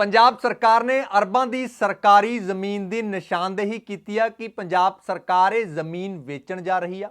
ਪੰਜਾਬ ਸਰਕਾਰ ਨੇ ਅਰਬਾਂ ਦੀ ਸਰਕਾਰੀ ਜ਼ਮੀਨ ਦੀ ਨਿਸ਼ਾਨਦੇਹੀ ਕੀਤੀ ਆ ਕਿ ਪੰਜਾਬ ਸਰਕਾਰ ਇਹ ਜ਼ਮੀਨ ਵੇਚਣ ਜਾ ਰਹੀ ਆ।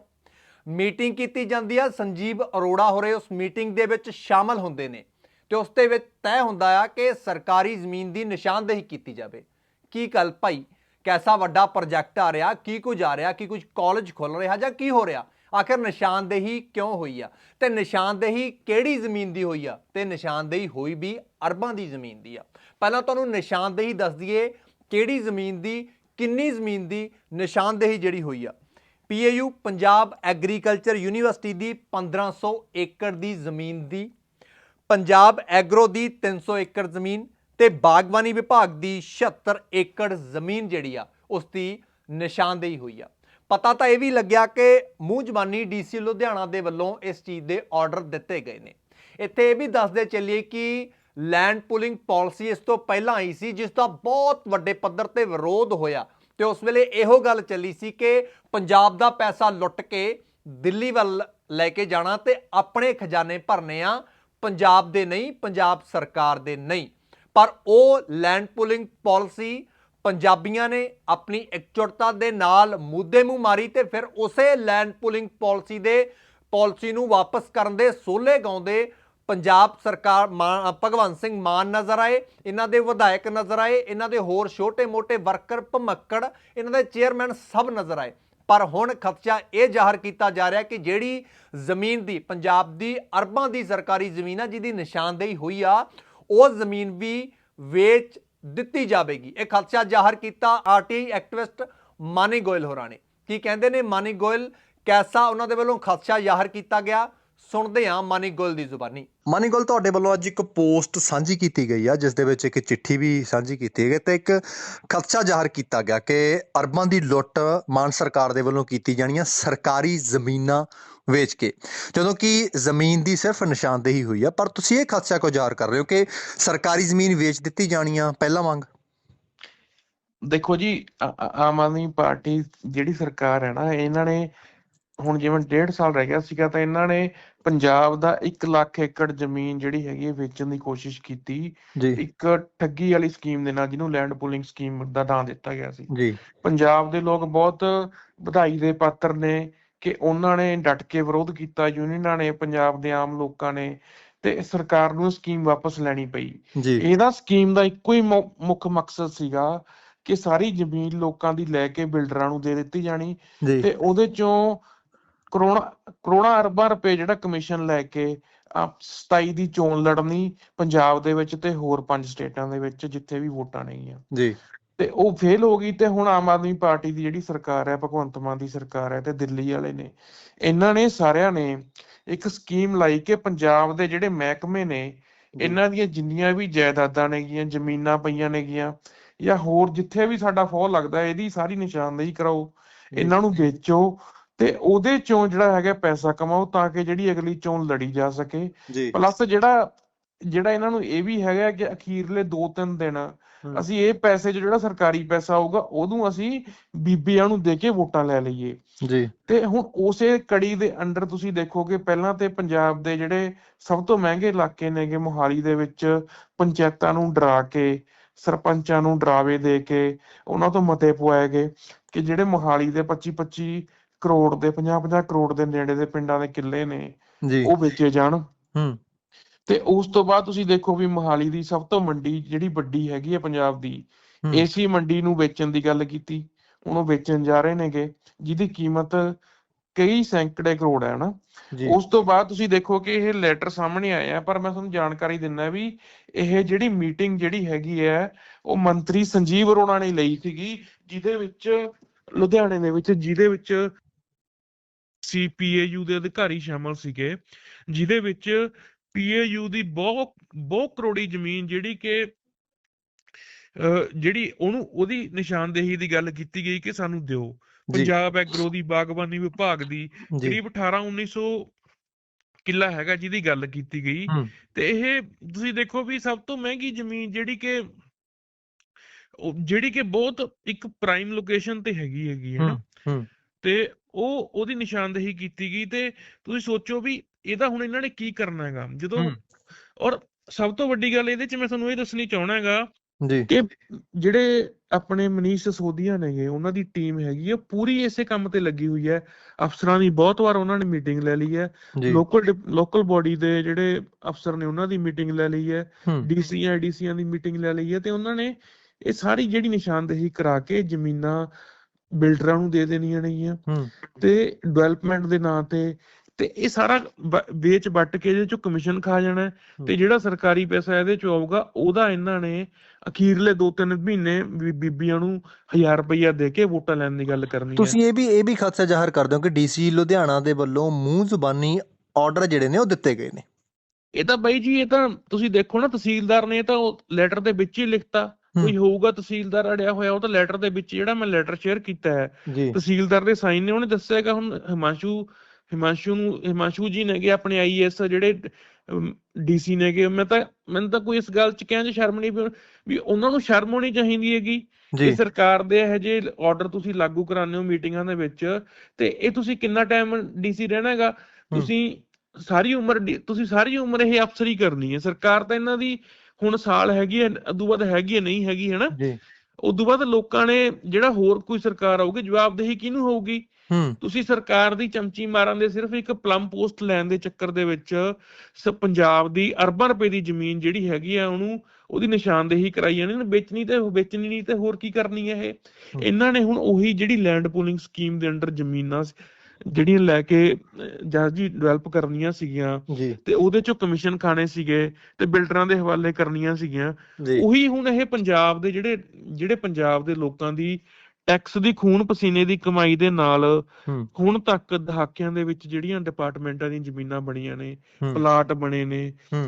ਮੀਟਿੰਗ ਕੀਤੀ ਜਾਂਦੀ ਆ। ਸੰਜੀਵ ਅਰੋੜਾ ਹੋਰੇ ਉਸ ਮੀਟਿੰਗ ਦੇ ਵਿੱਚ ਸ਼ਾਮਲ ਹੁੰਦੇ ਨੇ ਤੇ ਉਸ ਦੇ ਵਿੱਚ ਤੈਅ ਹੁੰਦਾ ਆ ਕਿ ਸਰਕਾਰੀ ਜ਼ਮੀਨ ਦੀ ਨਿਸ਼ਾਨਦੇਹੀ ਕੀਤੀ ਜਾਵੇ। ਕੀ ਗੱਲ ਭਾਈ? ਕੈਸਾ ਵੱਡਾ ਪ੍ਰੋਜੈਕਟ ਆ ਰਿਹਾ? ਕੀ ਕੁਝ ਆ ਰਿਹਾ? ਕੀ ਕੁਝ ਕਾਲਜ ਖੁੱਲ ਰਿਹਾ ਜਾਂ ਕੀ ਹੋ ਰਿਹਾ? ਆਖਿਰ ਨਿਸ਼ਾਨਦੇਹੀ ਕਿਉਂ ਹੋਈ ਆ? ਤੇ ਨਿਸ਼ਾਨਦੇਹੀ ਕਿਹੜੀ ਜ਼ਮੀਨ ਦੀ ਹੋਈ ਆ? ਤੇ ਨਿਸ਼ਾਨਦੇਹੀ ਹੋਈ ਵੀ ਅਰਬਾਂ ਦੀ ਜ਼ਮੀਨ ਦੀ ਆ। ਪਹਿਲਾਂ ਤੁਹਾਨੂੰ ਨਿਸ਼ਾਨਦੇਹੀ ਦੱਸ ਦਈਏ ਕਿਹੜੀ ਜ਼ਮੀਨ ਦੀ, ਕਿੰਨੀ ਜ਼ਮੀਨ ਦੀ ਨਿਸ਼ਾਨਦੇਹੀ ਜਿਹੜੀ ਹੋਈ ਆ। ਪੀਏਯੂ ਪੰਜਾਬ ਐਗਰੀਕਲਚਰ ਯੂਨੀਵਰਸਿਟੀ ਦੀ 1500 ਏਕੜ ਦੀ ਜ਼ਮੀਨ ਦੀ, ਪੰਜਾਬ ਐਗਰੋ ਦੀ 300 ਏਕੜ ਜ਼ਮੀਨ ਤੇ ਬਾਗਬਾਨੀ ਵਿਭਾਗ ਦੀ 76 ਏਕੜ ਜ਼ਮੀਨ ਜਿਹੜੀ ਆ, ਉਸ ਦੀ ਨਿਸ਼ਾਨਦੇਹੀ ਹੋਈ ਆ। ਪਤਾ ਤਾਂ ਇਹ ਵੀ ਲੱਗਿਆ ਕਿ ਮੂੰਹ ਜ਼ਬਾਨੀ ਡੀਸੀ ਲੁਧਿਆਣਾ ਦੇ ਵੱਲੋਂ ਇਸ ਚੀਜ਼ ਦੇ ਆਰਡਰ ਦਿੱਤੇ ਗਏ ਨੇ। ਇੱਥੇ ਇਹ ਵੀ ਦੱਸਦੇ ਚੱਲੀਏ ਕਿ ਲੈਂਡ ਪੁਲਿੰਗ ਪਾਲਿਸੀ ਇਸ ਤੋਂ ਪਹਿਲਾਂ ਆਈ ਸੀ, ਜਿਸ ਦਾ ਬਹੁਤ ਵੱਡੇ ਪੱਧਰ ਤੇ ਵਿਰੋਧ ਹੋਇਆ ਤੇ ਉਸ ਵੇਲੇ ਇਹੋ ਗੱਲ ਚੱਲੀ ਸੀ ਕਿ ਪੰਜਾਬ ਦਾ ਪੈਸਾ ਲੁੱਟ ਕੇ ਦਿੱਲੀ ਵੱਲ ਲੈ ਕੇ ਜਾਣਾ ਤੇ ਆਪਣੇ ਖਜ਼ਾਨੇ ਭਰਨੇ ਆ, ਪੰਜਾਬ ਦੇ ਨਹੀਂ, ਪੰਜਾਬ ਸਰਕਾਰ ਦੇ ਨਹੀਂ। ਪਰ ਉਹ ਲੈਂਡ ਪੁਲਿੰਗ ਪਾਲਿਸੀ ਪੰਜਾਬੀਆਂ ਨੇ ਆਪਣੀ ਇਕਜੁੱਟਤਾ ਦੇ ਨਾਲ ਮੁੱਦੇ ਮੂੰਹ ਮਾਰੀ ਤੇ ਫਿਰ ਉਸੇ ਲੈਂਡ ਪੁਲਿੰਗ ਪਾਲਿਸੀ ਦੇ ਪਾਲਿਸੀ ਨੂੰ ਵਾਪਸ ਕਰਨ ਦੇ ਸੋਲੇ ਗਾਉਂਦੇ ਪੰਜਾਬ ਸਰਕਾਰ ਮਾਨ- ਭਗਵੰਤ ਸਿੰਘ ਮਾਨ ਨਜ਼ਰ ਆਏ, ਇਹਨਾਂ ਦੇ ਵਿਧਾਇਕ ਨਜ਼ਰ ਆਏ, ਇਹਨਾਂ ਦੇ ਹੋਰ ਛੋਟੇ-ਮੋਟੇ ਵਰਕਰ ਭਮੱਕੜ, ਇਹਨਾਂ ਦੇ ਚੇਅਰਮੈਨ ਸਭ ਨਜ਼ਰ ਆਏ। ਪਰ ਹੁਣ ਖਦਸ਼ਾ ਇਹ ਜ਼ਾਹਰ ਕੀਤਾ ਜਾ ਰਿਹਾ ਕਿ ਜਿਹੜੀ ਜ਼ਮੀਨ ਦੀ, ਪੰਜਾਬ ਦੀ, ਅਰਬਾਂ ਦੀ ਸਰਕਾਰੀ ਜ਼ਮੀਨ ਆ, ਜਿਹਦੀ ਨਿਸ਼ਾਨਦੇਹੀ ਹੋਈ ਆ, ਉਹ ਜ਼ਮੀਨ ਵੀ ਵੇਚ ਦਿੱਤੀ ਜਾਵੇਗੀ। ਇਹ ਖਦਸ਼ਾ ਜ਼ਾਹਰ ਕੀਤਾ ਆਰਟੀਆਈ ਐਕਟਿਵਿਸਟ ਮਾਨੀ ਗੋਇਲ ਹੋਰਾਂ ਨੇ। ਕੀ ਕਹਿੰਦੇ ਨੇ? ਮਾਨੀ ਗੋਇਲ, ਕੈਸਾ ਉਹਨਾਂ ਦੇ ਵੱਲੋਂ ਖਦਸ਼ਾ ਜ਼ਾਹਰ ਕੀਤਾ ਗਿਆ? ਸੁਣਦੇ ਹਾਂ ਮਾਨੀ ਗੋਇਲ ਦੀ ਜ਼ੁਬਾਨੀ। ਮਾਨੀ ਗੋਇਲ, ਤੁਹਾਡੇ ਵੱਲੋਂ ਅੱਜ ਇੱਕ ਪੋਸਟ ਸਾਂਝੀ ਕੀਤੀ ਗਈ ਆ, ਜਿਸ ਦੇ ਵਿੱਚ ਇੱਕ ਚਿੱਠੀ ਵੀ ਸਾਂਝੀ ਕੀਤੀ ਗਈ ਤੇ ਇੱਕ ਖਦਸ਼ਾ ਜ਼ਾਹਰ ਕੀਤਾ ਗਿਆ ਕਿ ਅਰਬਾਂ ਦੀ ਲੁੱਟ ਮਾਨ ਸਰਕਾਰ ਦੇ ਵੱਲੋਂ ਕੀਤੀ ਜਾਣੀ ਜਾਣੀਆਂ ਸਰਕਾਰੀ ਜ਼ਮੀਨਾਂ ਵੇਚ ਕੇ। ਜਦੋਂ ਕਿ ਜ਼ਮੀਨ ਦੀ ਸਿਰਫ ਨਿਸ਼ਾਨਦੇਹੀ ਹੋਈ ਆ ਪਰ ਤੁਸੀਂ ਇਹ ਖਦਸ਼ਾ ਜ਼ਾਹਰ ਕਰ ਰਹੇ ਹੋ ਕਿ ਸਰਕਾਰੀ ਜ਼ਮੀਨ ਵੇਚ ਦਿੱਤੀ ਜਾਣੀਆਂ ਪਹਿਲਾਂ ਵਾਂਗ? ਦੇਖੋ ਜੀ ਆ- ਆ- ਆਮ ਆਦਮੀ ਪਾਰਟੀ ਜਿਹੜੀ ਸਰਕਾਰ ਹੈ ਨਾ ਇਹਨਾਂ ਨੇ ਹੁਣ ਜਿਵੇਂ ਡੇਢ ਸਾਲ ਰਹਿ ਗਿਆ ਸੀਗਾ ਤਾਂ ਇਹਨਾਂ ਨੇ ਪੰਜਾਬ ਦਾ 1 ਲੱਖ ਏਕੜ ਜ਼ਮੀਨ ਜਿਹੜੀ ਹੈਗੀ ਹੈ ਵੇਚਣ ਦੀ ਕੋਸ਼ਿਸ਼ ਕੀਤੀ। ਇੱਕ ਠੱਗੀ ਵਾਲੀ ਸਕੀਮ ਦੇ ਨਾਲ ਜਿਹਨੂੰ ਲੈਂਡ ਪੂਲਿੰਗ ਸਕੀਮ ਦਾ ਨਾਂ ਦਿੱਤਾ ਗਿਆ ਸੀ। ਜੀ। ਪੰਜਾਬ ਦੇ ਲੋਕ ਬਹੁਤ ਵਧਾਈ ਦੇ ਪਾਤਰ ਨੇ ਕਿ ਉਹਨਾਂ ਨੇ ਡਟ ਕੇ ਵਿਰੋਧ ਕੀਤਾ ਯੂਨੀਅਨਾਂ ਨੇ ਪੰਜਾਬ ਦੇ ਆਮ ਲੋਕਾਂ ਨੇ ਤੇ ਸਰਕਾਰ ਨੂੰ ਸਕੀਮ ਵਾਪਸ ਲੈਣੀ ਪਈ। ਇਹਦਾ ਸਕੀਮ ਦਾ ਇੱਕੋ ਹੀ ਮੁੱਖ ਮਕਸਦ ਸੀਗਾ ਕਿ ਸਾਰੀ ਜ਼ਮੀਨ ਲੋਕਾਂ ਦੀ ਲੈ ਕੇ ਬਿਲਡਰਾਂ ਨੂੰ ਦੇ ਦਿੱਤੀ ਜਾਣੀ ਤੇ ਉਹਦੇ ਚੋਂ ਕਰੋੜਾਂ ਕਰੋੜਾਂ ਅਰਬਾਂ ਰੁਪਏ ਜਿਹੜਾ ਕਮਿਸ਼ਨ ਲੈ ਕੇ ਆ 27 ਦੀ ਚੋਣ ਲੜਨੀ ਪੰਜਾਬ ਦੇ ਵਿੱਚ ਤੇ ਹੋਰ ਪੰਜ ਸਟੇਟਾਂ ਦੇ ਵਿੱਚ ਜਿੱਥੇ ਵੀ ਵੋਟਾਂ ਨੇਗੀਆਂ। ਜੀ। ਤੇ ਉਹ ਫੇਲ ਹੋ ਗਈ ਤੇ ਹੁਣ ਆਮ ਆਦਮੀ ਪਾਰਟੀ ਦੀ ਜਿਹੜੀ ਸਰਕਾਰ ਹੈ ਭਗਵੰਤ ਮਾਨ ਦੀ ਸਰਕਾਰ ਹੈ ਤੇ ਦਿੱਲੀ ਵਾਲੇ ਨੇ ਇਹਨਾਂ ਨੇ ਸਾਰਿਆਂ ਨੇ ਇੱਕ ਸਕੀਮ ਲਾਈ ਕਿ ਪੰਜਾਬ ਦੇ ਜਿਹੜੇ ਮਹਿਕਮੇ ਨੇ। ਇਹਨਾਂ ਦੀਆਂ ਜਿੰਨੀਆਂ ਵੀ ਜਾਇਦਾਦਾਂ ਨੇਗੀਆਂ ਜ਼ਮੀਨਾਂ ਪਈਆਂ ਨੇਗੀਆਂ ਜਾਂ ਹੋਰ ਜਿੱਥੇ ਵੀ ਸਾਡਾ ਫੋਹ ਲੱਗਦਾ ਇਹਦੀ ਸਾਰੀ ਨਿਸ਼ਾਨਦੇਹੀ ਕਰਾਓ ਇਹਨਾਂ ਨੂੰ ਵੇਚੋ ਤੇ ਉਹਦੇ ਚੋਂ ਜਿਹੜਾ ਹੈਗਾ ਪੈਸਾ ਕਮਾਓ ਤਾਂ ਕਿ ਜਿਹੜੀ ਅਗਲੀ ਚੋਣ ਲੜੀ ਜਾ ਸਕੇ ਪਲੱਸ ਜਿਹੜਾ ਜਿਹੜਾ ਇਹਨਾਂ ਨੂੰ ਇਹ ਵੀ ਹੈਗਾ ਕਿ ਅਖੀਰਲੇ 2-3 ਦਿਨ। ਅਸੀਂ ਇਹ ਪੈਸੇ ਜਿਹੜਾ ਸਰਕਾਰੀ ਪੈਸਾ ਆਊਗਾ ਉਹਨੂੰ ਅਸੀਂ ਬੀਬੀਆਂ ਨੂੰ ਦੇ ਕੇ ਵੋਟਾਂ ਲੈ ਲਈਏ। ਜੀ। ਤੇ ਹੁਣ ਉਸੇ ਕੜੀ ਦੇ ਅੰਡਰ ਤੁਸੀਂ ਦੇਖੋਗੇ ਪਹਿਲਾਂ ਤੇ ਪੰਜਾਬ ਦੇ ਜਿਹੜੇ ਸਭ ਤੋਂ ਮਹਿੰਗੇ ਇਲਾਕੇ ਨੇਗੇ ਮੋਹਾਲੀ ਦੇ ਵਿੱਚ ਪੰਚਾਇਤਾਂ ਨੂੰ ਡਰਾ ਕੇ ਸਰਪੰਚਾਂ ਨੂੰ ਡਰਾਵੇ ਦੇ ਕੇ ਉਹਨਾਂ ਤੋਂ ਮਤੇ ਪਵਾਏ ਗਏ ਕਿ ਜਿਹੜੇ ਮੋਹਾਲੀ ਦੇ 25-25 ਕਰੋੜ ਦੇ 50-50 ਕਰੋੜ ਦੇ ਨੇੜੇ ਦੇ ਪਿੰਡਾਂ ਦੇ ਕਿੱਲੇ ਨੇ ਉਹ ਵੇਚੇ ਜਾਣ। ਹੂੰ। ਤੇ ਉਸ ਤੋਂ ਬਾਅਦ ਤੁਸੀਂ ਦੇਖੋ ਵੀ ਮੋਹਾਲੀ ਦੀ ਸਭ ਤੋਂ ਮੰਡੀ ਜਿਹੜੀ ਵੱਡੀ ਹੈਗੀ ਹੈ ਪੰਜਾਬ ਦੀ। ਏਸੀ ਮੰਡੀ ਨੂੰ ਵੇਚਣ ਦੀ ਗੱਲ ਕੀਤੀ ਹੁਣ ਉਹ ਵੇਚਣ ਜਾ ਰਹੇ ਨੇਗੇ ਜਿਹਦੀ ਕੀਮਤ ਕਈ ਸੈਂਕੜੇ ਕਰੋੜ ਹੈ ਨਾ ਉਸ ਤੋਂ ਬਾਅਦ ਤੁਸੀਂ ਦੇਖੋ ਕਿ ਇਹ ਲੈਟਰ ਸਾਹਮਣੇ ਆਏ ਆ ਪਰ ਮੈਂ ਤੁਹਾਨੂੰ ਜਾਣਕਾਰੀ ਦਿੰਦਾ ਵੀ ਇਹ ਜਿਹੜੀ ਮੀਟਿੰਗ ਜਿਹੜੀ ਹੈਗੀ ਹੈ ਉਹ ਮੰਤਰੀ ਸੰਜੀਵ ਅਰੋੜਾ ਨੇ ਲਈ ਸੀਗੀ ਜਿਹਦੇ ਵਿੱਚ ਲੁਧਿਆਣੇ ਦੇ ਵਿੱਚ ਜਿਹਦੇ ਵਿੱਚ ਸੀਪੀਏਯੂ ਦੇ ਅਧਿਕਾਰੀ ਸ਼ਾਮਲ ਸੀਗੇ ਜਿਹਦੇ ਵਿੱਚ ਪੀਏਯੂ ਦੀ ਬਹੁਤ ਬਹੁਤ ਕਰੋੜੀ ਜ਼ਮੀਨ ਜਿਹੜੀ ਕਿ ਜਿਹੜੀ ਉਹਨੂੰ ਉਹਦੀ ਨਿਸ਼ਾਨਦੇਹੀ ਦੀ ਗੱਲ ਕੀਤੀ ਗਈ ਕਿ ਸਾਨੂੰ ਦਿਓ। ਪੰਜਾਬ ਐਗਰੋ ਦੀ ਬਾਗਬਾਨੀ ਵਿਭਾਗ ਦੀ ਕਰੀਬ 18 1900 ਕਿੱਲਾ ਹੈਗਾ ਜਿਹਦੀ ਗੱਲ ਕੀਤੀ ਗਈ। ਤੇ ਇਹ ਤੁਸੀਂ ਦੇਖੋ ਵੀ ਸਭ ਤੋਂ ਮਹਿੰਗੀ ਜ਼ਮੀਨ ਜਿਹੜੀ ਕਿ ਜਿਹੜੀ ਕਿ ਬਹੁਤ ਇੱਕ ਪ੍ਰਾਈਮ ਲੋਕੇਸ਼ਨ ਤੇ ਹੈਗੀ ਹੈਗੀ ਹੈ ਨਾ? ਤੇ ਉਹ ਉਹਦੀ ਨਿਸ਼ਾਨਦੇਹੀ ਕੀਤੀ ਗਈ ਤੇ ਤੁਸੀਂ ਸੋਚੋ ਵੀ ਇਹਦਾ ਹੁਣ ਇਹਨਾਂ ਨੇ ਕੀ ਕਰਨਾ ਹੈਗਾ? ਜਦੋਂ ਔਰ ਸਭ ਤੋਂ ਵੱਡੀ ਗੱਲ ਇਹਦੇ ਚ ਮੈਂ ਤੁਹਾਨੂੰ ਇਹ ਦੱਸਣੀ ਚਾਹਣਾ ਹੈਗਾ ਜੀ। ਕਿ ਜਿਹੜੇ ਆਪਣੇ ਮਨੀਸ਼ ਸਿਸੋਦੀਆ ਨੇਗੇ ਉਹਨਾਂ ਦੀ ਟੀਮ ਹੈਗੀ ਆ ਪੂਰੀ ਇਸੇ ਕੰਮ ਤੇ ਲੱਗੀ ਹੋਈ ਹੈ। ਅਫਸਰਾਂ ਦੀ ਬਹੁਤ ਵਾਰ ਉਹਨਾਂ ਨੇ ਮੀਟਿੰਗ ਲੈ ਲਈ ਹੈ। ਲੋਕਲ ਲੋਕਲ ਬਾਡੀ ਦੇ ਜਿਹੜੇ ਅਫਸਰ ਨੇ ਉਹਨਾਂ ਦੀ ਮੀਟਿੰਗ ਲੈ ਲਈ ਹੈ। ਡੀਸੀਆਂ ਡੀਸੀਆਂ ਦੀ ਮੀਟਿੰਗ ਲੈ ਲਈ ਹੈ ਤੇ ਉਹਨਾਂ ਨੇ ਇਹ ਸਾਰੀ ਜਿਹੜੀ ਨਿਸ਼ਾਨਦੇਹੀ ਕਰਾ ਕੇ ਜ਼ਮੀਨਾਂ ਬਿਲਡਰਾਂ ਨੂੰ ਦੇ ਦੇਣੀਆਂ ਨੇਗੀਆਂ। ਹੂੰ। ਤੇ ਡਿਵੈਲਪਮੈਂਟ ਦੇ ਨਾਂ ਤੇ ਤੇ ਇਹ ਸਾਰਾ ਵੇਚ ਵੱਟ ਕੇ ਇਹਦੇ ਚੋਂ ਕਮਿਸ਼ਨ ਖਾ ਜਾਣਾ ਤੇ ਜਿਹੜਾ ਸਰਕਾਰੀ ਪੈਸਾ ਇਹਦੇ ਚੋਂ ਆਊਗਾ ਉਹਦਾ ਇਹਨਾਂ ਨੇ ਅਖੀਰਲੇ 2-3 ਮਹੀਨੇ ਬੀਬੀਆਂ ਨੂੰ 1000 ਰੁਪਈਆ ਦੇ ਕੇ ਵੋਟਾਂ ਲੈਣ ਦੀ ਗੱਲ ਕਰਨੀ ਹੈ। ਤੁਸੀਂ ਇਹ ਵੀ ਇਹ ਵੀ ਖਦਸ਼ਾ ਜ਼ਾਹਰ ਕਰਦੇ ਹੋ ਕਿ ਡੀਸੀ ਲੁਧਿਆਣਾ ਦੇ ਵੱਲੋਂ ਮੂੰਹ ਜ਼ੁਬਾਨੀ ਆਰਡਰ ਜਿਹੜੇ ਨੇ ਉਹ ਦਿੱਤੇ ਗਏ ਨੇ। ਇਹ ਤਾਂ ਬਾਈ ਜੀ ਇਹ ਤਾਂ ਤੁਸੀਂ ਦੇਖੋ ਨਾ ਤਹਿਸੀਲਦਾਰ ਨੇ ਤਾਂ ਉਹ ਲੈਟਰ ਦੇ ਵਿੱਚ ਹੀ ਲਿਖਤਾ। ਕੋਈ ਹੋਊਗਾ ਤਹਿਸੀਲਦਾਰ ਅੜਿਆ ਹੋਇਆ ਉਹ ਤਾਂ ਲੈਟਰ ਦੇ ਵਿੱਚ ਜਿਹੜਾ ਮੈਂ ਲੈਟਰ ਸ਼ੇਅਰ ਕੀਤਾ ਹੈ। ਤਹਿਸੀਲਦਾਰ ਦੇ ਸਾਈਨ ਨੇ ਉਹਨੇ ਦੱਸਿਆ ਹੈਗਾ ਹੁਣ ਹਿਮਾਂਸ਼ੂ ਹਿਮਾਂਸ਼ੂ ਨੂੰ ਹਿਮਾਂਸ਼ੂ ਜੀ ਨੇਗੇ ਆਪਣੇ ਆਈਐਸ ਜਿਹੜੇ ਡੀਸੀ ਨੇਗੇ। ਮੈਂ ਤਾਂ ਮੈਨੂੰ ਤਾਂ ਕੋਈ ਇਸ ਗੱਲ ਚ ਕਹਿਣ ਚ ਸ਼ਰਮ ਨਹੀਂ ਵੀ ਉਹਨਾਂ ਨੂੰ ਸ਼ਰਮ ਹੋਣੀ ਚਾਹੀਦੀ ਹੈਗੀ ਕਿ ਸਰਕਾਰ ਦੇ ਇਹ ਜੇ ਆਰਡਰ ਤੁਸੀਂ ਲਾਗੂ ਕਰਾਉਂਦੇ ਹੋ ਮੀਟਿੰਗਾਂ ਦੇ ਵਿੱਚ ਤੇ ਇਹ ਤੁਸੀਂ ਕਿੰਨਾ ਟਾਈਮ ਡੀਸੀ ਰਹਿਣਾ ਹੈਗਾ? ਤੁਸੀਂ ਸਾਰੀ ਉਮਰ ਤੁਸੀਂ ਸਾਰੀ ਉਮਰ ਇਹ ਅਫਸਰੀ ਕਰਨੀ ਹੈ। ਸਰਕਾਰ ਤਾਂ ਇਹਨਾਂ ਦੀ ਹੁਣ ਸਾਲ ਹੈਗੀ ਹੈ ਉਦੋਂ ਬਾਅਦ ਹੈਗੀ ਹੈ ਨਹੀਂ ਹੈਗੀ ਹੈ ਨਾ? ਜੀ। ਉਦੋਂ ਬਾਅਦ ਲੋਕਾਂ ਨੇ ਜਿਹੜਾ ਹੋਰ ਕੋਈ ਸਰਕਾਰ ਆਊਗੀ ਜਵਾਬਦੇਹੀ ਕਿਹਨੂੰ ਹੋਊਗੀ? ਤੁਸੀਂ ਸਰਕਾਰ ਦੀ ਚਮਚੀ ਮਾਰਨ ਦੇ ਸਿਰਫ ਇੱਕ ਪਲਮ ਪੋਸਟ ਲੈਣ ਦੇ ਚੱਕਰ ਦੇ ਵਿੱਚ ਸ ਪੰਜਾਬ ਦੀ ਅਰਬਾਂ ਰੁਪਏ ਦੀ ਜ਼ਮੀਨ ਜਿਹੜੀ ਹੈਗੀ ਆ ਉਹਨੂੰ ਉਹਦੀ ਨਿਸ਼ਾਨਦੇਹੀ ਕਰਾਈ ਜਾਣੀ ਨੇ ਵੇਚਣੀ ਤੇ ਵੇਚਣੀ ਨਹੀਂ ਤੇ ਹੋਰ ਕੀ ਕਰਨੀ ਹੈ ਇਹ? ਇਹਨਾਂ ਨੇ ਹੁਣ ਉਹੀ ਜਿਹੜੀ ਲੈਂਡ ਪੂਲਿੰਗ ਸਕੀਮ ਦੇ ਅੰਡਰ ਜ਼ਮੀਨਾਂ ਜਿਹੜੀਆਂ ਲੈ ਕੇ ਜਹਾਜ਼ ਜੀ ਡਿਵੈਲਪ ਕਰਨੀਆਂ ਸੀਗੀਆਂ ਤੇ ਉਹਦੇ ਚੋਂ ਕਮਿਸ਼ਨ ਖਾਣੇ ਸੀਗੇ ਤੇ ਬਿਲਡਰਾਂ ਦੇ ਹਵਾਲੇ ਕਰਨੀਆਂ ਸੀਗੀਆਂ। ਉਹੀ ਹੁਣ ਇਹ ਪੰਜਾਬ ਦੇ ਜਿਹੜੇ ਜਿਹੜੇ ਪੰਜਾਬ ਦੇ ਲੋਕਾਂ ਦੀ ਟੈਕਸ ਦੀ ਖੂਨ ਪਸੀਨੇ ਦੀ ਕਮਾਈ ਦੇ ਨਾਲ ਹੁਣ ਤੱਕ ਦਹਾਕਿਆਂ ਦੇ ਵਿੱਚ ਜਿਹੜੀਆਂ ਡਿਪਾਰਟਮੈਂਟਾਂ ਦੀਆਂ ਜ਼ਮੀਨਾਂ ਬਣੀਆਂ ਨੇ ਪਲਾਟ ਬਣੇ ਨੇ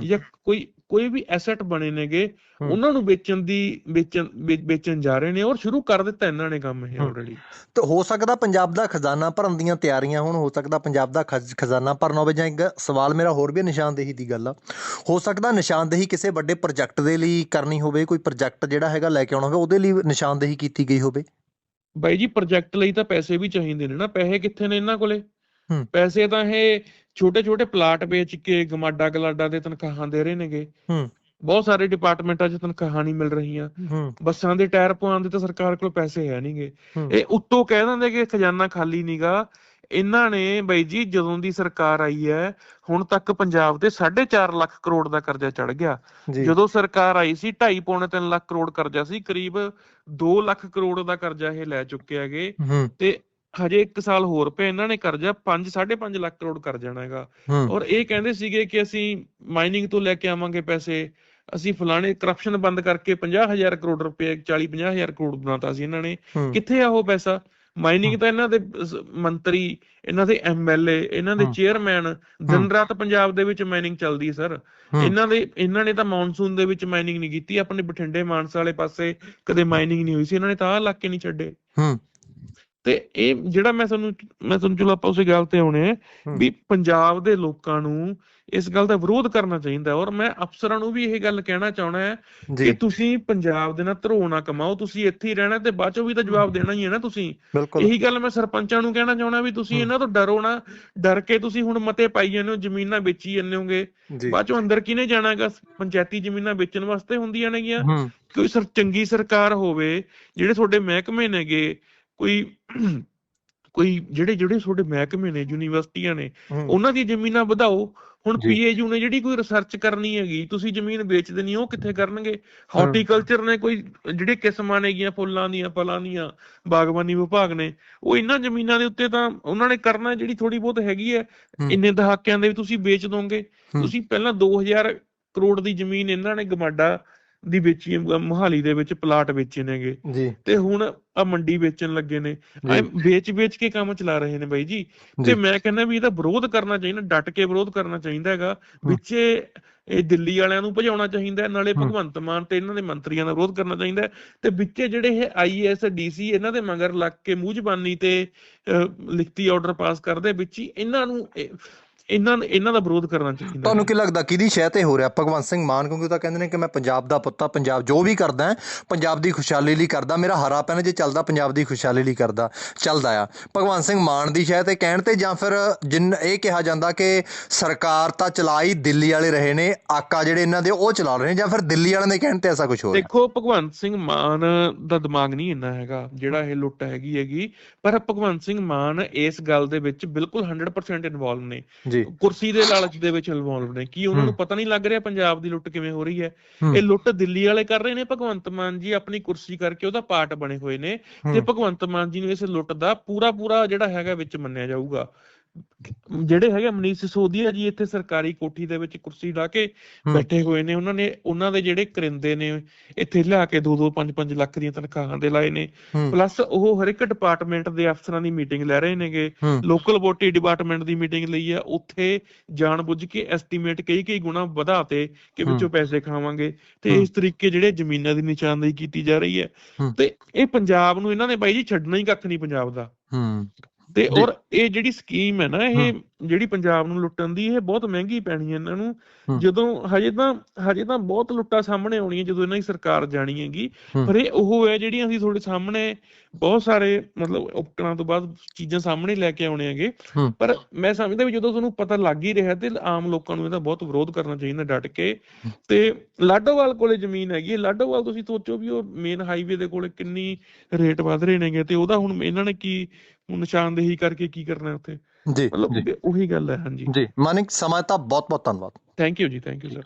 ਜਾਂ ਕੋਈ ਕੋਈ ਵੀ ਐਸੈਟ ਬਣੇ ਨੇਗੇ। ਉਹਨਾਂ ਨੂੰ ਵੇਚਣ ਦੀ ਵੇਚਣ ਵੇਚਣ ਜਾ ਰਹੇ ਨੇ ਔਰ ਸ਼ੁਰੂ ਕਰ ਦਿੱਤਾ ਇਹਨਾਂ ਨੇ ਕੰਮ ਇਹ। ਆਲਰੇਡੀ ਤੇ ਹੋ ਸਕਦਾ ਪੰਜਾਬ ਦਾ ਖਜ਼ਾਨਾ ਭਰਨ ਦੀਆਂ ਤਿਆਰੀਆਂ ਹੋਣ ਹੋ ਸਕਦਾ ਪੰਜਾਬ ਦਾ ਖਜ਼- ਖਜ਼ਾਨਾ ਭਰਨਾ ਹੋਵੇ ਜਾਂ ਇੱਕ ਸਵਾਲ ਮੇਰਾ ਹੋਰ ਵੀ ਨਿਸ਼ਾਨਦੇਹੀ ਦੀ ਗੱਲ ਆ। ਹੋ ਸਕਦਾ ਨਿਸ਼ਾਨਦੇਹੀ ਕਿਸੇ ਵੱਡੇ ਪ੍ਰੋਜੈਕਟ ਦੇ ਲਈ ਕਰਨੀ ਹੋਵੇ ਕੋਈ ਪ੍ਰੋਜੈਕਟ ਜਿਹੜਾ ਹੈਗਾ ਲੈ ਕੇ ਆਉਣਾ ਹੋਵੇ ਉਹਦੇ ਲਈ ਨਿਸ਼ਾਨਦੇਹੀ ਕੀਤੀ ਗਈ ਹੋਵੇ। ਬਾਈ ਜੀ ਪ੍ਰੋਜੈਕਟ ਲਈ ਤਾਂ ਪੈਸੇ ਵੀ ਚਾਹੀਦੇ ਨੇ ਨਾ ਪੈਸੇ ਕਿੱਥੇ ਨੇ ਇਹਨਾਂ ਕੋਲੇ। ਪੈਸੇ ਤਾਂ ਇਹ ਛੋਟੇ ਛੋਟੇ ਪਲਾਟ ਵੇਚ ਕੇ ਗਮਾਡਾ ਗਲਾਡਾ ਦੇ ਤਨਖਾਹਾਂ ਦੇ ਰਹੇ ਨੇਗੇ ਹੂੰ। ਬਹੁਤ ਸਾਰੇ ਡਿਪਾਰਟਮੈਂਟਾਂ 'ਚ ਤਨਖਾਹਾਂ ਨਹੀਂ ਮਿਲ ਰਹੀਆਂ ਬੱਸਾਂ ਦੇ ਟਾਇਰ ਪਵਾਉਣ ਦੇ ਤਾਂ ਸਰਕਾਰ ਕੋਲ ਪੈਸੇ ਹੈ ਨਹੀਂਗੇ। ਇਹ ਉੱਤੋਂ ਕਹਿ ਦਿੰਦੇ ਕਿ ਖਜ਼ਾਨਾ ਖਾਲੀ ਨੀਗਾ ਇਹਨਾਂ ਨੇ ਬਾਈ ਜੀ ਜਦੋਂ ਦੀ ਸਰਕਾਰ ਆਈ ਹੈ ਹੁਣ ਤੱਕ ਪੰਜਾਬ ਤੇ 4.5 ਲੱਖ ਕਰੋੜ ਦਾ ਕਰਜ਼ਾ ਚੜ ਗਿਆ। ਜਦੋਂ ਸਰਕਾਰ ਆਈ ਸੀ 2.5 ਪੌਣੇ 3 ਲੱਖ ਕਰੋੜ ਕਰਜ਼ਾ ਸੀ ਕਰੀਬ 2 ਲੱਖ ਕਰੋੜ ਦਾ ਕਰਜ਼ਾ ਇਹ ਲੈ ਚੁੱਕੇ ਹੈਗੇ। ਤੇ ਹਜੇ 1 ਸਾਲ ਹੋਰ ਪਿਆ ਇਹਨਾਂ ਨੇ ਕਰਜ਼ਾ 5 5.5 ਲੱਖ ਕਰੋੜ ਕਰ ਜਾਣਾ ਹੈਗਾ। ਔਰ ਇਹ ਕਹਿੰਦੇ ਸੀਗੇ ਕਿ ਅਸੀਂ ਮਾਈਨਿੰਗ ਤੋਂ ਲੈ ਕੇ ਆਵਾਂਗੇ ਪੈਸੇ ਅਸੀਂ ਫਲਾਣੇ ਕਰਪਸ਼ਨ ਬੰਦ ਕਰਕੇ 50000 ਕਰੋੜ ਰੁਪਏ 40 50000 ਕਰੋੜ ਬਣਾਤਾ ਸੀ ਇਹਨਾਂ ਨੇ। ਕਿੱਥੇ ਆ ਉਹ ਪੈਸਾ? ਮਾਈਨਿੰਗ ਤਾਂ ਇਹਨਾਂ ਦੇ ਮੰਤਰੀ ਇਹਨਾਂ ਦੇ ਐਮਐਲਏ ਇਹਨਾਂ ਦੇ। ਚੇਅਰਮੈਨ ਦਿਨ ਰਾਤ ਪੰਜਾਬ ਦੇ ਵਿੱਚ ਮਾਈਨਿੰਗ ਚੱਲਦੀ ਹੈ ਸਰ। ਇਹਨਾਂ ਦੇ ਇਹਨਾਂ ਨੇ ਤਾਂ ਮੌਨਸੂਨ ਦੇ ਵਿੱਚ ਮਾਈਨਿੰਗ ਨਹੀਂ ਕੀਤੀ ਆਪਣੇ ਬਠਿੰਡੇ ਮਾਨਸਾ ਵਾਲੇ ਪਾਸੇ ਕਦੇ ਮਾਈਨਿੰਗ ਨਹੀਂ ਹੋਈ ਸੀ ਇਹਨਾਂ ਨੇ ਤਾਂ ਇਲਾਕੇ ਨਹੀਂ ਛੱਡੇ ਹੂੰ ਤੇ ਇਹ ਜਿਹੜਾ ਮੈਂ ਤੁਹਾਨੂੰ ਮੈਂ ਤੁਹਾਨੂੰ ਚਲੋ ਆਪਾਂ ਉਸੇ ਗੱਲ ਤੇ ਆਉਣੇ। ਵੀ ਪੰਜਾਬ ਦੇ ਲੋਕਾਂ ਨੂੰ ਇਸ ਗੱਲ ਦਾ ਵਿਰੋਧ ਕਰਨਾ ਚਾਹੀਦਾ ਔਰ ਮੈਂ ਅਫਸਰਾਂ ਨੂੰ ਵੀ ਇਹ ਗੱਲ ਕਹਿਣਾ ਚਾਹਣਾ ਹੈ ਕਿ ਤੁਸੀਂ ਪੰਜਾਬ ਦੇ ਨਾਲ ਧਰੋ ਨਾ ਕਮਾਓ। ਤੁਸੀਂ ਇੱਥੇ ਹੀ ਰਹਿਣਾ ਤੇ ਬਾਅਦ ਚੋਂ ਵੀ ਤਾਂ ਜਵਾਬ ਦੇਣਾ ਹੀ ਹੈ ਨਾ ਤੁਸੀਂ। ਇਹੀ ਗੱਲ ਮੈਂ ਸਰਪੰਚਾਂ ਨੂੰ ਕਹਿਣਾ ਚਾਹਣਾ ਵੀ ਤੁਸੀਂ। ਇਹਨਾਂ ਤੋਂ ਡਰੋ ਨਾ। ਡਰ ਕੇ ਤੁਸੀਂ ਹੁਣ ਮਤੇ ਪਾਈ ਜਾਂਦੇ ਹੋ ਜ਼ਮੀਨਾਂ ਵੇਚੀ ਜਾਂਦੇ ਹੋਗੇ। ਬਾਅਦ ਚੋਂ ਅੰਦਰ ਕਿਹਨੇ ਜਾਣਾਗਾ? ਪੰਚਾਇਤੀ ਜ਼ਮੀਨਾਂ ਵੇਚਣ ਵਾਸਤੇ ਹੁੰਦੀਆਂ ਨੇਗੀਆਂ। ਕੋਈ ਸਰ ਚੰਗੀ ਸਰਕਾਰ ਹੋਵੇ ਜਿਹੜੇ ਤੁਹਾਡੇ ਮਹਿਕਮੇ ਨੇਗੇ ਕੋਈ ਕੋਈ ਜਿਹੜੇ ਜਿਹੜੇ ਤੁਹਾਡੇ ਮਹਿਕਮੇ ਨੇ ਯੂਨੀਵਰਸਿਟੀਆਂ ਨੇ ਉਹਨਾਂ ਦੀ ਜ਼ਮੀਨਾਂ ਵਧਾਓ। ਹੁਣ। ਪੀਏਯੂ ਨੇ ਜਿਹੜੀ ਕੋਈ ਰਿਸਰਚ ਕਰਨੀ ਹੈਗੀ ਤੁਸੀਂ ਜ਼ਮੀਨ ਵੇਚ ਦੇਣੀ ਉਹ ਕਿੱਥੇ ਕਰਨਗੇ ਹਾਰਟੀਕਲਚਰ ਨੇ ਕੋਈ ਜਿਹੜੇ ਕਿਸਮਾਂ ਨੇਗੀਆਂ ਫੁੱਲਾਂ ਦੀਆਂ ਫਲਾਂ ਦੀਆਂ ਬਾਗਬਾਨੀ ਵਿਭਾਗ ਨੇ ਉਹ ਇਹਨਾਂ ਜ਼ਮੀਨਾਂ ਦੇ ਉੱਤੇ ਤਾਂ ਉਹਨਾਂ ਨੇ ਕਰਨਾ ਜਿਹੜੀ ਥੋੜੀ ਬਹੁਤ ਹੈਗੀ ਹੈ। ਇੰਨੇ ਦਹਾਕਿਆਂ ਦੇ ਵੀ ਤੁਸੀਂ ਵੇਚ ਦੋਗੇ। ਤੁਸੀਂ ਪਹਿਲਾਂ 2000 ਕਰੋੜ ਦੀ ਜ਼ਮੀਨ ਇਹਨਾਂ ਨੇ ਗਮਾਡਾ ਦੀ ਵੇਚੀ ਮੋਹਾਲੀ ਦੇ ਵਿੱਚ ਪਲਾਟ ਵੇਚੇ ਨੇਗੇ। ਜੀ। ਤੇ ਹੁਣ ਆ ਮੰਡੀ ਵੇਚਣ ਲੱਗੇ ਨੇ। ਐ ਜੀ ਵੇਚ ਵੇਚ ਕੇ ਕੰਮ ਚਲਾ ਰਹੇ ਨੇ ਬਾਈ ਜੀ। ਤੇ ਮੈਂ ਕਹਿੰਦਾ ਵੀ ਇਹਦਾ ਵਿਰੋਧ ਕਰਨਾ ਚਾਹੀਦਾ ਡਟ ਕੇ ਵਿਰੋਧ ਕਰਨਾ ਚਾਹੀਦਾ ਹੈਗਾ। ਵਿੱਚੇ ਇਹ ਦਿੱਲੀ ਵਾਲਿਆਂ ਨੂੰ ਭਜਾਉਣਾ ਚਾਹੀਦਾ ਨਾਲੇ। ਭਗਵੰਤ ਮਾਨ ਤੇ ਇਹਨਾਂ ਦੇ ਮੰਤਰੀਆਂ ਦਾ ਵਿਰੋਧ ਕਰਨਾ ਚਾਹੀਦਾ। ਤੇ ਵਿੱਚੇ ਜਿਹੜੇ ਇਹ ਆਈਐਸ ਡੀਸੀ ਇਹਨਾਂ ਦੇ ਮਗਰ ਲੱਗ ਕੇ ਮੂੰਹ ਜ਼ਬਾਨੀ ਤੇ ਲਿਖਤੀ ਆਰਡਰ ਪਾਸ ਕਰਦੇ। ਵਿੱਚ ਹੀ ਇਹਨਾਂ ਨੂੰ ਇਹਨਾਂ ਇਹਨਾਂ ਦਾ ਵਿਰੋਧ ਕਰਨਾ ਚਾਹੀਦਾ ਤੁਹਾਨੂੰ। ਕੀ ਲੱਗਦਾ ਕਿਹਦੀ ਸ਼ਹਿ ਤੇ ਹੋ ਰਿਹਾ? ਭਗਵੰਤ ਸਿੰਘ ਮਾਨ ਕਿਉਂਕਿ ਉਹ ਤਾਂ ਕਹਿੰਦੇ ਨੇ ਕਿ ਮੈਂ ਪੰਜਾਬ ਦਾ ਪੁੱਤ ਆ ਪੰਜਾਬ ਜੋ ਵੀ ਕਰਦਾ ਹੈ ਪੰਜਾਬ ਦੀ ਖੁਸ਼ਹਾਲੀ ਲਈ ਕਰਦਾ। ਮੇਰਾ ਹਰਾ ਪੈਨ ਜੇ ਚੱਲਦਾ ਪੰਜਾਬ ਦੀ ਖੁਸ਼ਹਾਲੀ ਲਈ ਕਰਦਾ ਚੱਲਦਾ ਆ। ਭਗਵੰਤ ਸਿੰਘ ਮਾਨ ਦੀ ਸ਼ਹਿ ਤੇ ਕਹਿਣ ਤੇ ਜਾਂ ਫਿਰ ਜਿਨ ਇਹ ਕਿਹਾ ਜਾਂਦਾ ਕਿ ਸਰਕਾਰ ਤਾਂ ਚਲਾਈ ਦਿੱਲੀ ਵਾਲੇ ਰਹੇ ਨੇ ਆਕਾ ਜਿਹੜੇ ਇਹਨਾਂ ਦੇ ਉਹ ਚਲਾ ਰਹੇ ਨੇ ਜਾਂ ਫਿਰ ਦਿੱਲੀ ਵਾਲਿਆਂ ਦੇ ਕਹਿਣ ਤੇ ਐਸਾ ਕੁਝ ਹੋ ਰਿਹਾ? ਦੇਖੋ ਭਗਵੰਤ ਸਿੰਘ ਮਾਨ ਦਾ ਦਿਮਾਗ ਨਹੀਂ ਇੰਨਾ ਹੈਗਾ ਜਿਹੜਾ ਇਹ ਲੁੱਟ ਹੈਗੀ ਹੈਗੀ ਪਰ ਭਗਵੰਤ ਸਿੰਘ ਮਾਨ ਇਸ ਗੱਲ ਦੇ ਵਿੱਚ ਬਿਲਕੁਲ 100% ਇਨਵੋਲਵ ਨੇ। ਜੀ ਕੁਰਸੀ ਦੇ ਲਾਲਚ ਦੇ ਵਿੱਚ ਇਨਵੋਲਵ ਨੇ ਕੀ ਉਹਨਾਂ ਨੂੰ। ਪਤਾ ਨਹੀਂ ਲੱਗ ਰਿਹਾ ਪੰਜਾਬ ਦੀ ਲੁੱਟ ਕਿਵੇਂ ਹੋ ਰਹੀ ਹੈ। ਇਹ ਲੁੱਟ ਦਿੱਲੀ ਵਾਲੇ ਕਰ ਰਹੇ ਨੇ ਭਗਵੰਤ ਮਾਨ ਜੀ ਆਪਣੀ ਕੁਰਸੀ ਕਰਕੇ ਉਹਦਾ ਪਾਰਟ ਬਣੇ ਹੋਏ ਨੇ ਤੇ। ਭਗਵੰਤ ਮਾਨ ਜੀ ਨੂੰ ਇਸ ਲੁੱਟ ਦਾ ਪੂਰਾ ਪੂਰਾ ਜਿਹੜਾ ਹੈਗਾ ਵਿੱਚ ਮੰਨਿਆ ਜਾਊਗਾ ਜਿਹੜੇ ਹੈਗੇ ਮਨੀਸ਼ ਸਿਸੋਦੀਆ ਜੀ ਇੱਥੇ ਸਰਕਾਰੀ ਕੋਠੀ ਦੇ ਵਿੱਚ ਕੁਰਸੀ ਢਾ ਕੇ। ਬੈਠੇ ਹੋਏ ਨੇ ਉਹਨਾਂ ਨੇ ਉਹਨਾਂ ਦੇ ਜਿਹੜੇ ਕਰਿੰਦੇ ਨੇ ਇੱਥੇ ਲਿਆ ਕੇ 2-2 5-5 ਲੱਖ ਦੀਆਂ ਤਨਖਾਹਾਂ ਦੇ ਲਾਏ ਨੇ। ਪਲੱਸ ਉਹ ਹਰ ਇੱਕ ਡਿਪਾਰਟਮੈਂਟ ਦੇ ਅਫਸਰਾਂ ਦੀ ਮੀਟਿੰਗ ਲੈ ਰਹੇ ਨੇਗੇ। ਲੋਕਲ ਬੋਟੀ ਡਿਪਾਰਟਮੈਂਟ ਦੀ ਮੀਟਿੰਗ ਲਈ ਆ ਉੱਥੇ ਜਾਣਬੁੱਝ ਕੇ ਐਸਟੀਮੇਟ ਕਈ ਕਈ ਗੁਣਾ ਵਧਾਤੇ ਕਿ ਵਿੱਚੋਂ ਪੈਸੇ ਖਾਵਾਂਗੇ ਤੇ। ਇਸ ਤਰੀਕੇ ਜਿਹੜੇ ਜ਼ਮੀਨਾਂ ਦੀ ਨਿਸ਼ਾਨਦੇਹੀ ਕੀਤੀ ਜਾ ਰਹੀ ਹੂੰ। ਤੇ ਇਹ ਪੰਜਾਬ ਨੂੰ ਇਹਨਾਂ ਨੇ ਬਾਈ ਜੀ ਛੱਡਣਾ ਹੀ ਕੱਖ ਨਹੀਂ ਪੰਜਾਬ ਦਾ ਹੂੰ ਤੇ। ਔਰ ਇਹ ਜਿਹੜੀ ਸਕੀਮ ਹੈ ਨਾ ਇਹ ਜਿਹੜੀ ਪੰਜਾਬ ਨੂੰ ਲੁੱਟਣ ਦੀ ਇਹ ਬਹੁਤ ਮਹਿੰਗੀ ਪੈਣੀ ਹੈ ਇਹਨਾਂ ਨੂੰ ਹੂੰ। ਜਦੋਂ ਹਜੇ ਤਾਂ ਹਜੇ ਤਾਂ ਬਹੁਤ ਲੁੱਟਾਂ ਸਾਹਮਣੇ ਆਉਣੀਆਂ ਜਦੋਂ ਇਹਨਾਂ ਦੀ ਸਰਕਾਰ ਜਾਣੀ ਹੈਗੀ ਹੂੰ। ਪਰ ਇਹ ਉਹ ਹੈ ਜਿਹੜੀਆਂ ਅਸੀਂ ਤੁਹਾਡੇ ਸਾਹਮਣੇ ਬਹੁਤ ਸਾਰੇ ਮਤਲਬ ਉਪਕਰਨਾਂ ਤੋਂ ਬਾਅਦ ਚੀਜ਼ਾਂ ਸਾਹਮਣੇ ਲੈ ਕੇ ਆਉਣੇ ਹੈਗੇ ਹੂੰ। ਪਰ ਮੈਂ ਸਮਝਦਾ ਵੀ ਜਦੋਂ ਤੁਹਾਨੂੰ ਪਤਾ ਲੱਗ ਹੀ ਰਿਹਾ ਤੇ ਆਮ ਲੋਕਾਂ ਨੂੰ ਇਹਦਾ ਬਹੁਤ ਵਿਰੋਧ ਕਰਨਾ ਚਾਹੀਦਾ ਡਟ ਕੇ ਤੇ ਲਾਡੋਵਾਲ ਕੋਲੇ ਜ਼ਮੀਨ ਹੈਗੀ ਹੈ ਲਾਡੋਵਾਲ ਤੁਸੀਂ ਸੋਚੋ ਵੀ ਉਹ ਮੇਨ ਹਾਈਵੇ ਦੇ ਕੋਲੇ ਕਿੰਨੀ ਰੇਟ ਵਧ ਰਹੇ ਨੇਗੇ ਤੇ ਉਹਦਾ ਹੁਣ ਇਹਨਾਂ ਨੇ ਕੀ ਹੁਣ ਨਿਸ਼ਾਨਦੇਹੀ ਕਰਕੇ ਕੀ ਕਰਨਾ ਉੱਥੇ? ਜੀ ਮਤਲਬ ਉਹੀ ਗੱਲ ਹੈ ਹਾਂਜੀ। ਜੀ ਮਾਨਿਕ ਸਮਾਂ ਤਾਂ ਬਹੁਤ ਬਹੁਤ ਧੰਨਵਾਦ। Thank you ji thank you sir